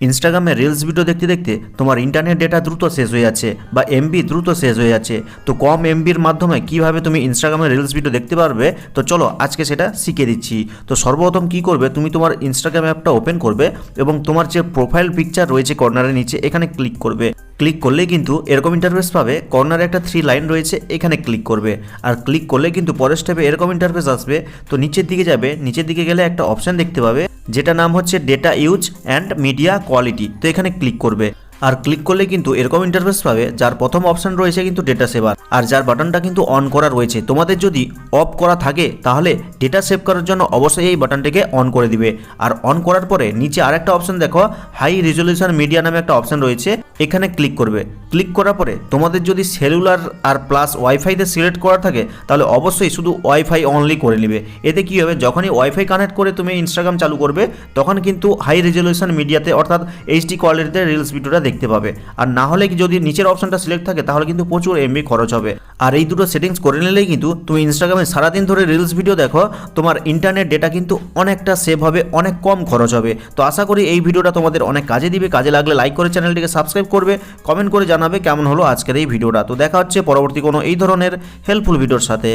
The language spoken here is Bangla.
ইনস্টাগ্রামে রিলস ভিডিও দেখতে দেখতে তোমার ইন্টারনেট ডেটা দ্রুত শেষ হয়ে যাচ্ছে বা এমবি দ্রুত শেষ হয়ে যাচ্ছে। তো কম এমবির মাধ্যমে কীভাবে তুমি ইনস্টাগ্রামে রিলস ভিডিও দেখতে পারবে? তো চলো আজকে সেটা শিখিয়ে দিচ্ছি। তো সর্বপ্রথম কি করবে? তুমি তোমার ইনস্টাগ্রাম অ্যাপটা ওপেন করবে এবং তোমার যে প্রোফাইল পিকচার রয়েছে কর্নারের নিচে, এখানে ক্লিক করবে। ক্লিক করলে কিন্তু এরকম ইন্টারফেস পাবে কর্নারে একটা থ্রি লাইন রয়েছে, এখানে ক্লিক করবে। আর ক্লিক করলে কিন্তু পরের স্টেপে এরকম ইন্টারফেস আসবে, তো নিচের দিকে যাবে, নিচের দিকে গেলে একটা অপশান দেখতে পাবে যেটা নাম হচ্ছে data use and media quality তো এখানে ক্লিক করবে। আর ক্লিক করলে কিন্তু এরকম ইন্টারফেস পাবে, যার প্রথম অপশন রয়েছে কিন্তু ডেটা সেভার আর যার বাটনটা কিন্তু অন করা রয়েছে, তোমাদের যদি অফ করা থাকে, তাহলে ডেটা সেভ করার জন্য অবশ্যই এই বাটনটিকে অন করে দিবে। আর অন করার পরে নিচে আরেকটা অপশন দেখো হাই রেজলিউশন মিডিয়া নামে একটা অপশন রয়েছে, এখানে ক্লিক করবে। ক্লিক করার পরে তোমাদের যদি সেলুলার আর প্লাস ওয়াইফাইতে সিলেক্ট করা থাকে, তাহলে অবশ্যই শুধু ওয়াইফাই অনলি করে নেবে। এতে কি হবে? যখনই ওয়াইফাই কানেক্ট করে তুমি ইনস্টাগ্রাম চালু করবে, তখন কিন্তু হাই রেজলিউশন মিডিয়াতে অর্থাৎ এইচডি কোয়ালিটিতে রিলস ভিডিওটা দেখতে পাবে। আর না হলে কি যদি নিচের অপশনটা সিলেক্ট থাকে, তাহলে কিন্তু প্রচুর এমবি খরচ হবে। আর এই দুটো সেটিংস করে নিলেই কিন্তু তুমি ইনস্টাগ্রামে সারাদিন ধরে রিলস ভিডিও দেখো, তোমার ইন্টারনেট ডেটা কিন্তু অনেকটা সেভ হবে, অনেক কম খরচ হবে। তো আশা করি এই ভিডিওটা তোমাদের অনেক কাজে দিবে। কাজে লাগলে লাইক করে চ্যানেলটিকে সাবস্ক্রাইব করবে। কমেন্ট করে জানাবে কেমন হলো আজকের এই ভিডিওটা। তো দেখা হচ্ছে পরবর্তী কোনো এই ধরনের হেল্পফুল ভিডিওর সাথে।